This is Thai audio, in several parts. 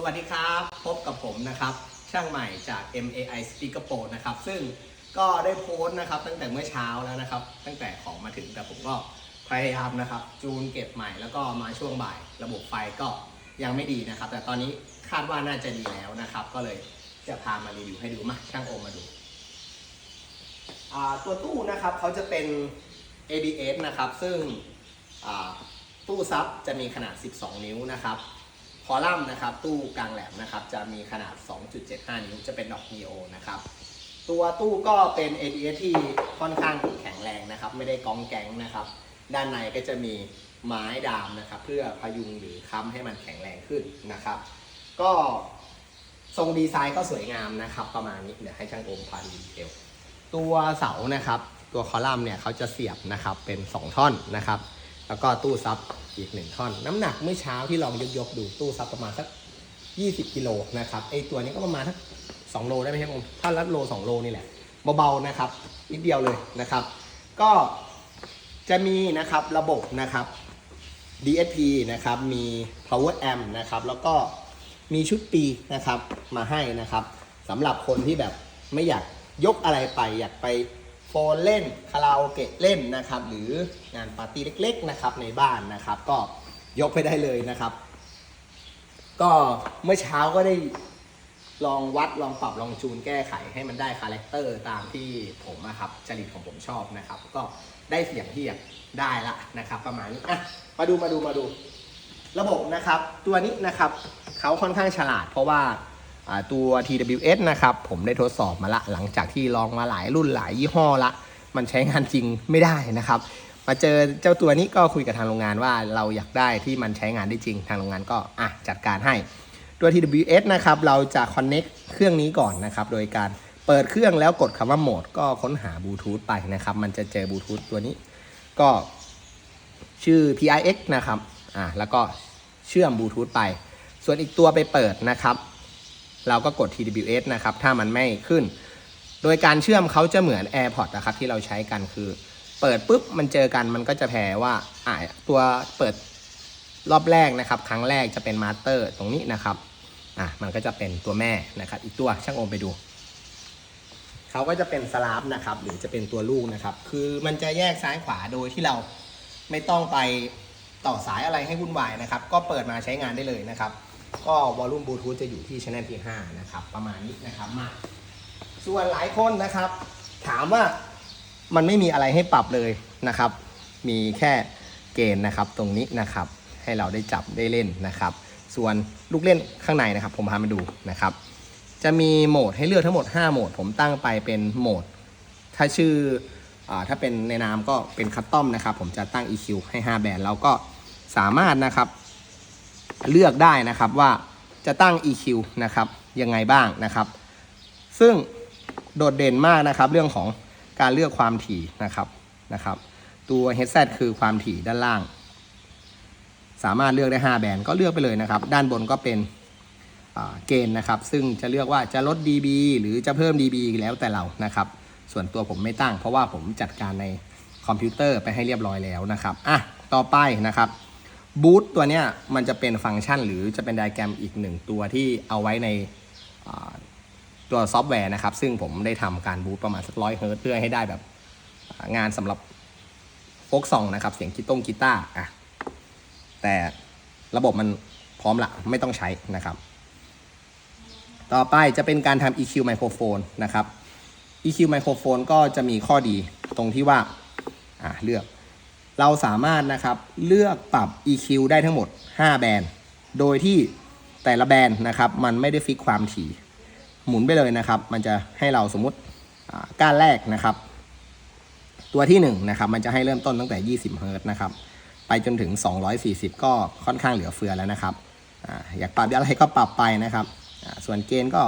สวัสดีครับ พบกับผมนะครับ ช่างใหม่จาก MAI Speaker Pro นะครับ ซึ่งก็ได้โพสต์นะครับตั้งแต่เมื่อเช้าแล้วนะครับ ตั้งแต่ของมาถึงแต่ผมก็พยายามนะครับ จูนเก็บใหม่แล้วก็มาช่วงบ่าย ระบบไฟก็ยังไม่ดีนะครับ แต่ตอนนี้คาดว่าน่าจะดีแล้วนะครับ ก็เลยจะพามารีวิวให้ดูมาช่างโอมมาดู ตัวตู้นะครับเขาจะเป็น ABS นะครับ ซึ่งตู้ซับจะมีขนาด 12 นิ้วนะครับ คอลัมน์นะครับตู้กลางแหลมนะครับจะมีขนาด 2.75 นิ้วจะเป็นดอกนีโอนะครับตัวตู้ก็เป็น ABS ที่ค่อนข้างแข็งแรงนะครับ ไม่ได้กองแกงนะครับ ด้านในก็จะมีไม้ดามนะครับ เพื่อพยุงหรือค้ำให้มันแข็งแรงขึ้นนะครับ ก็ทรงดีไซน์ก็สวยงามนะครับ ประมาณนี้เดี๋ยวให้ช่างโอมพาดูดีเทลตัวเสานะครับ ตัวคอลัมน์เนี่ยเขาจะเสียบนะครับเป็น 2 ท่อนนะครับ แล้วก็ตู้ซับอีก 1 ท่อน น้ำหนักเมื่อเช้าที่ลองยกยกดูตู้ซับประมาณสัก 20กิโลนะครับไอตัวนี้ก็ประมาณสัก2โลได้ไหมครับผมถ้าลัดโล 2 โลนี่แหละเบาๆนะครับนิดเดียวเลยนะครับ ก็จะมีนะครับระบบนะครับ DSP นะครับมี power amp นะครับแล้วก็มีชุดปีนะครับมาให้นะครับสำหรับคนที่แบบไม่อยากยกอะไรไปอยากไป โฟนเล่นคาราโอเกะเล่นนะครับ หรืองานปาร์ตี้เล็กๆนะครับในบ้านนะครับ ก็ยกไปได้เลยนะครับ ก็เมื่อเช้าก็ได้ลองวัดลองปรับลองจูนแก้ไขให้มันได้คาแรคเตอร์ตามที่ผมนะครับจริตของผมชอบนะครับ ก็ได้เสียงที่อยากได้ละนะครับ ประมาณนี้อะมาดูมาดูมาดู ระบบนะครับ ตัวนี้นะครับเขาค่อนข้างฉลาดเพราะว่าอ่า ตัว TWS นะครับ ผมได้ทดสอบมาละ หลังจากที่ลองมาหลายรุ่นหลายยี่ห้อละ มันใช้งานจริงไม่ได้นะครับ มาเจอเจ้าตัวนี้ก็คุยกับทางโรงงานว่าเราอยากได้ที่มันใช้งานได้จริง ทางโรงงานก็อะจัดการให้ ตัว TWS นะครับ เราจะ connect เครื่องนี้ก่อนนะครับ โดยการเปิดเครื่องแล้วกดคำว่าโหมดก็ค้นหาบลูทูธไปนะครับ มันจะเจอบลูทูธตัวนี้ ก็ชื่อ PIX นะครับ อ่าแล้วก็เชื่อมบลูทูธไป ส่วนอีกตัวไปเปิดนะครับ เราก็กด TWS นะครับ ถ้ามันไม่ขึ้น โดยการเชื่อมเขาจะเหมือน AirPods นะครับที่เราใช้กันคือ เปิดปุ๊บมันเจอกันมันก็จะแผ่ว่าอ่าตัวเปิดรอบแรกนะครับ ครั้งแรกจะเป็นมาสเตอร์ตรงนี้นะครับอะมันก็จะเป็นตัวแม่นะครับ อีกตัวช่างโอมไปดูเขาก็จะเป็นสลาฟนะครับ หรือจะเป็นตัวลูกนะครับ คือมันจะแยกซ้ายขวาโดยที่เราไม่ต้องไปต่อสายอะไรให้วุ่นวายนะครับ ก็เปิดมาใช้งานได้เลยนะครับ ก็วอลลุ่มบลูทูธจะอยู่ที่ช anel ที่ 5 นะครับ ประมาณนี้นะครับมาส่วนหลายคนนะครับ ถามว่ามันไม่มีอะไรให้ปรับเลยนะครับ มีแค่เกณฑ์นะครับตรงนี้นะครับ ให้เราได้จับได้เล่นนะครับ ส่วนลูกเล่นข้างในนะครับ ผมพามาดูนะครับ จะมีโหมดให้เลือกทั้งหมด 5 โหมด ผมตั้งไปเป็นโหมด ถ้าชื่ออถ้าเป็นในนามก็เป็นคัสตอมนะครับ ผมจะตั้ง EQ ให้ 5 แบนด์แล้วก็สามารถนะครับ เลือกได้นะครับว่าจะตั้ง EQ นะครับยังไงบ้างนะครับ ซึ่งโดดเด่นมากนะครับเรื่องของการเลือกความถี่นะครับนะครับ ตัว headset คือความถี่ด้านล่าง สามารถเลือกได้ 5 แบนด์ก็เลือกไปเลยนะครับ ด้านบนก็เป็นเกณฑ์นะครับ ซึ่งจะเลือกว่าจะลด dB หรือจะเพิ่ม dB แล้วแต่เรานะครับ ส่วนตัวผมไม่ตั้ง เพราะว่าผมจัดการในคอมพิวเตอร์ไปให้เรียบร้อยแล้วนะครับอะต่อไปนะครับ บูตตัวเนี้ยมันจะเป็นฟังก์ชัน หรือจะเป็นไดอะแกรมอีกหนึ่งตัวที่เอาไว้ในตัวซอฟต์แวร์นะครับ ซึ่งผมได้ทำการบูตประมาณสักร้อยเฮิร์ตเพื่อให้ได้แบบงานสำหรับโฟกซองนะครับ เสียงกีต้งกีตาร์อะแต่ระบบมันพร้อมละไม่ต้องใช้นะครับ ต่อไปจะเป็นการทำ EQ ไมโครโฟนนะครับ EQ ไมโครโฟนก็จะมีข้อดีตรงที่ว่าอะเลือก เราสามารถนะครับเลือกปรับ EQ ได้ทั้งหมด 5 แบนด์โดยที่แต่ละแบนด์นะครับมันไม่ได้ฟิกความถี่ หมุนไปเลยนะครับ มันจะให้เราสมมติก้านแรกนะครับ ตัวที่1นงนะครับมันจะให้เริ่มต้นตั้งแต่ 20 เฮิร์ตซ์นะครับไปจนถึง 240 ก็ค่อนข้างเหลือเฟือแล้วนะครับออยากปรับอะไรก็ปรับไปนะครับ ส่วนเกณฑ์ก็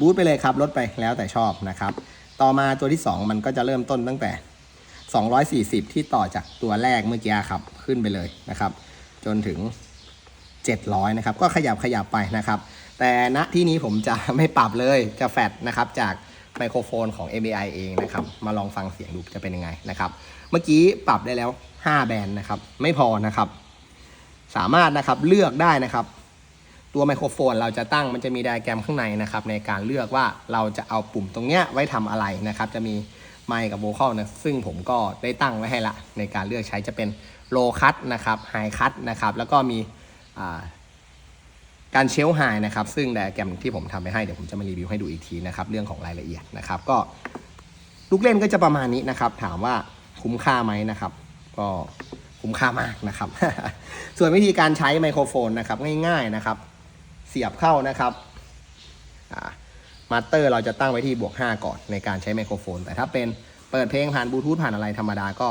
บูตไปเลยครับลดไปแล้วแต่ชอบนะครับ ต่อมาตัวที่ 2 มันก็จะเริ่มต้นตั้งแต่ 240 ที่ต่อจากตัวแรกเมื่อกี้ครับขึ้นไปเลยนะครับ จนถึง 700 นะครับ ก็ขยับขยับไปนะครับ แต่ณที่นี้ผมจะไม่ปรับเลยจะแฟดนะครับจากไมโครโฟนของ MBI เองนะครับ มาลองฟังเสียงดูจะเป็นยังไงนะครับ เมื่อกี้ปรับได้แล้ว 5 แบนด์นะครับ ไม่พอนะครับ สามารถนะครับเลือกได้นะครับ ตัวไมโครโฟนเราจะตั้งมันจะมีไดอะแกรมข้างในนะครับ ในการเลือกว่าเราจะเอาปุ่มตรงเนี้ยไว้ทำอะไรนะครับ จะมี ไมค์กับโวคอลนะซึ่งผมก็ได้ตั้งไว้ให้ละในการเลือกใช้จะเป็นโลคัตนะครับไฮคัตนะครับแล้วก็มีการเชลไฮนะครับ ซึ่งไดอะแกรมที่ผมทำไปให้เดี๋ยวผมจะมารีวิวให้ดูอีกทีนะครับ เรื่องของรายละเอียดนะครับ ก็ลูกเล่นก็จะประมาณนี้นะครับ ถามว่าคุ้มค่าไหมนะครับ ก็คุ้มค่ามากนะครับ ส่วนวิธีการใช้ไมโครโฟนนะครับง่ายๆนะครับ เสียบเข้านะครับ มาสเตอร์เราจะตั้งไว้ที่บวก 5 ก่อนในการใช้ไมโครโฟน แต่ถ้าเป็นเปิดเพลงผ่านบลูทูธผ่านอะไรธรรมดาก็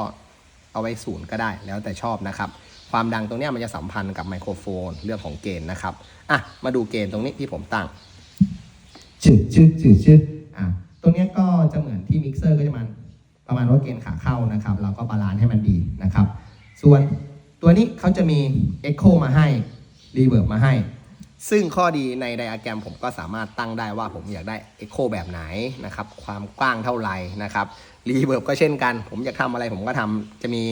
เอาไว้ศูนย์ก็ได้แล้วแต่ชอบนะครับ ความดังตรงนี้มันจะสัมพันธ์กับไมโครโฟนเรื่องของเกณฑ์นะครับอะมาดูเกณฑ์ตรงนี้ที่ผมตั้งชื่อชื่อชื่อชื่ออะตรงนี้ก็จะเหมือนที่มิกเซอร์ก็จะมันประมาณว่าเกณฑ์ขาเข้านะครับ เราก็บาลานซ์ให้มันดีนะครับ ส่วนตัวนี้เขาจะมี Echo มาให้ Reverb มาให้ ซึ่งข้อดีในไดอะแกรมผมก็สามารถตั้งได้ว่าผมอยากได้ Echo แบบไหนนะครับ ความกว้างเท่าไหร่นะครับ Reverb ก็เช่นกัน ผมอยากทำอะไรผมก็ทำจะมี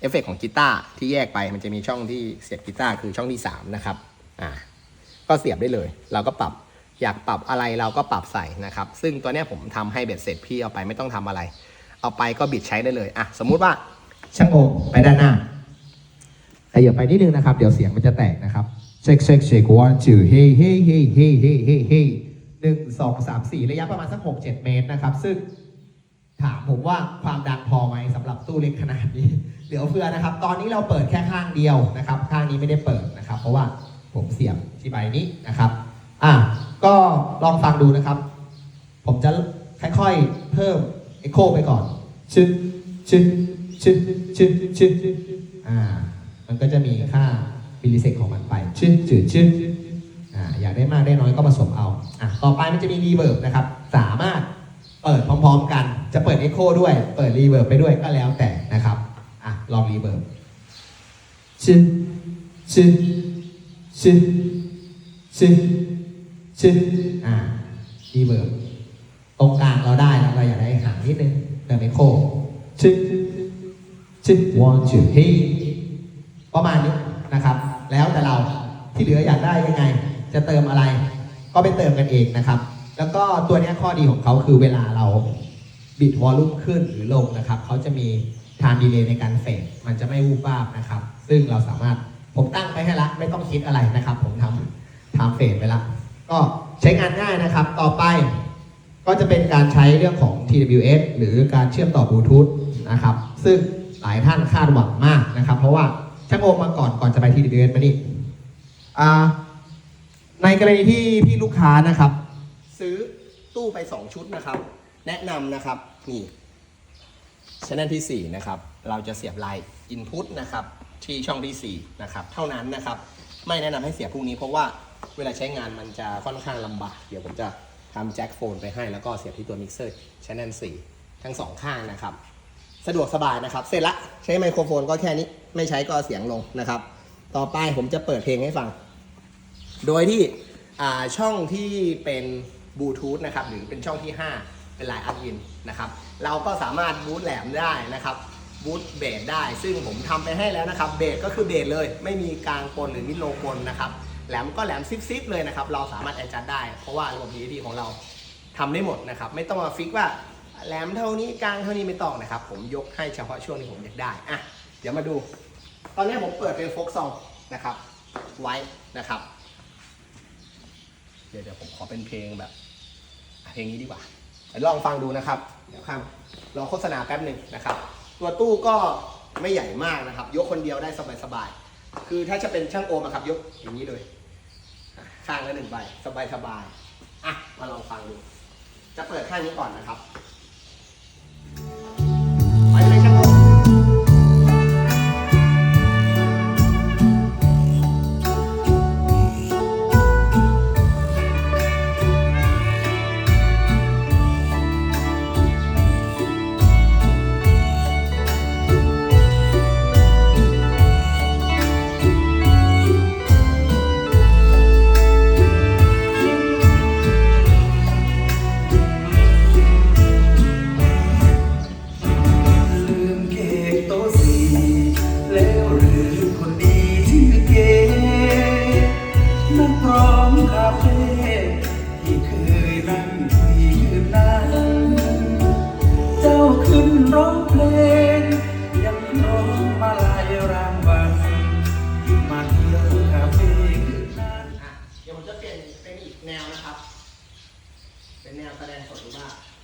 เอฟเฟกต์ของกีตาร์ที่แยกไปมันจะมีช่องที่เสียบกีตาร์คือช่องที่ 3 นะครับอ่าก็เสียบได้เลย เราก็ปรับอยากปรับอะไรเราก็ปรับใส่นะครับ ซึ่งตัวนี้ผมทำให้เบ็ดเสร็จพี่เอาไปไม่ต้องทำอะไร เอาไปก็บิดใช้ได้เลยอะสมมุติว่าช่างโอไปด้านหน้าขยับไปนิดนึงนะครับ เดี๋ยวเสียงมันจะแตกนะครับ Check, check, check. One, two. Hey, hey, hey, hey, hey, hey, hey. หนึ่งสองสามสี่ระยะประมาณสักหกเจ็ดเมตรนะครับ ซึ่งถามผมว่าความดังพอไหมสำหรับตู้เล็กขนาดนี้เหลือเฟือนะครับ ตอนนี้เราเปิดแค่ข้างเดียวนะครับ ข้างนี้ไม่ได้เปิดนะครับ เพราะว่าผมเสียบที่ใบนี้นะครับ อะก็ลองฟังดูนะครับ ผมจะค่อยๆเพิ่มเอ็โคไปก่อนชึดชึดชึดชึดชึดอ่า มันก็จะมีค่า มิลลิเซกของมันไปชึดจืดชึดอ่าอยากได้มากได้น้อยก็ผสมเอาอะต่อไปมันจะมีรีเวิร์บนะครับ สามารถเปิดพร้อมๆกัน จะเปิดเอ็โคด้วย เปิดรีเวิร์บไปด้วยก็แล้วแต่นะครับอะลองรีเวิร์บชึดชึดชึดชึดชึดอ่ารีเวิร์บตรงกลางเราได้เราอยากได้ห่างนิดนึงเดินไปโคชึชึ One, two. Hey. ประมาณนี้ แต่เราที่เหลืออยากได้ยังไง จะเติมอะไร ก็ไปเติมกันเองนะครับ แล้วก็ตัวนี้ข้อดีของเขาคือเวลาเราบิดวอลลุ่มขึ้นหรือลงนะครับเขาจะมีทานดีเลย์ในการเฟดมันจะไม่วูบวาบนะครับ ซึ่งเราสามารถผมตั้งไปให้ละไม่ต้องคิดอะไรนะครับ ผมทำทำเฟดไปละก็ใช้งานง่ายนะครับ ต่อไปก็จะเป็นการใช้เรื่องของ TWS หรือการเชื่อมต่อบลูทูธนะครับ ซึ่งหลายท่านคาดหวังมากนะครับ เพราะว่าช่างโอมมาก่อนก่อนจะไป TWS มานี่ ในกรณีที่พี่ลูกค้านะครับ ซื้อตู้ไป 2 ชุดนะครับ แนะนำนะครับนี่ช anel ที่ 4 นะครับ เราจะเสียบไลน์ input นะครับ ที่ช่องที่ 4 นะครับ เท่านั้นนะครับ ไม่แนะนำให้เสียบพวกนี้เพราะว่าเวลาใช้งานมันจะค่อนข้างลำบาก เดี๋ยวผมจะทำแจ็คโฟนไปให้แล้วก็เสียบที่ตัวมิกเซอร์ช anel 4ทั้งสองข้างนะครับ สะดวกสบายนะครับ เสร็จละใช้ไมโครโฟนก็แค่นี้ ไม่ใช้ก็เสียงลงนะครับ ต่อไปผมจะเปิดเพลงให้ฟัง โดยที่ช่องที่เป็นบลูทูธนะครับหรือเป็นช่องที่ 5 เป็นไลน์อัพอินนะครับเราก็สามารถบูตแหลมได้นะครับบูตเบสได้ ซึ่งผมทำไปให้แล้วนะครับเบสก็คือเบสเลย ไม่มีกลางปนหรือมิดโลปนนะครับแหลมก็แหลมซิปๆเลยนะครับเราสามารถแอดจัดได้ เพราะว่าระบบ PAT ของเราทำได้หมดนะครับไม่ต้องมาฟิกว่าแหลมเท่านี้กลางเท่านี้ไม่ต้องนะครับ ผมยกให้เฉพาะช่วงที่ผมอยากได้อะเดี๋ยวมาดู ตอนนี้ผมเปิดเป็นโฟกซองนะครับไว้นะครับ เดี๋ยวเดี๋ยวผมขอเป็นเพลงแบบอะเพลงนี้ดีกว่าลองฟังดูนะครับเดี๋ยวข้ามรอโฆษณาแป๊บหนึ่งนะครับ ตัวตู้ก็ไม่ใหญ่มากนะครับ ยกคนเดียวได้สบายๆคือถ้าจะเป็นช่างโอมอะครับยกอย่างนี้เลยข้างละหนึ่งใบสบายๆอะมาลองฟังดู จะเปิดข้างนี้ก่อนนะครับ เป็นแนวแ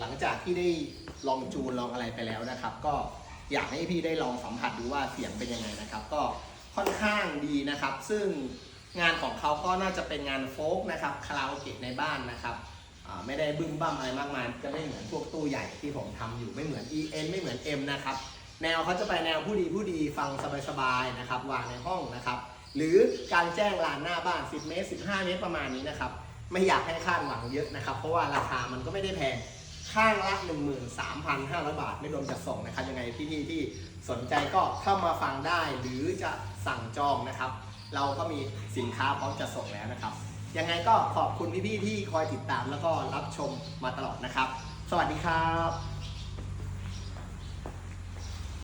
หลังจากที่ได้ลองจูนลองอะไรไปแล้วนะครับ ก็อยากให้พี่ได้ลองสัมผัสดูว่าเสียงเป็นยังไงนะครับ ก็ค่อนข้างดีนะครับ ซึ่งงานของเขาก็น่าจะเป็นงานโฟล์กนะครับคาราโอเกะในบ้านนะครับไม่ได้บึ้มบ้ามอะไรมากมายจะไม่เหมือนพวกตู้ใหญ่ที่ผมทำอยู่ไม่เหมือน EN ไม่เหมือน M นะครับแนวเขาจะไปแนวผู้ดีผู้ดีฟังสบายๆนะครับวางในห้องนะครับ หรือการแจ้งลานหน้าบ้าน 10 เมตร 15 เมตรประมาณนี้นะครับ ไม่อยากให้คาดหวังเยอะนะครับ เพราะว่าราคามันก็ไม่ได้แพงข้างละ 13,500 บาท ไม่รวมจัดส่งนะครับ ยังไงพี่ๆที่สนใจก็เข้ามาฟังได้หรือจะสั่งจองนะครับ เราก็มีสินค้าพร้อมจะส่งแล้วนะครับ ยังไงก็ขอบคุณพี่ๆที่คอยติดตามแล้วก็รับชมมาตลอดนะครับ สวัสดีครับ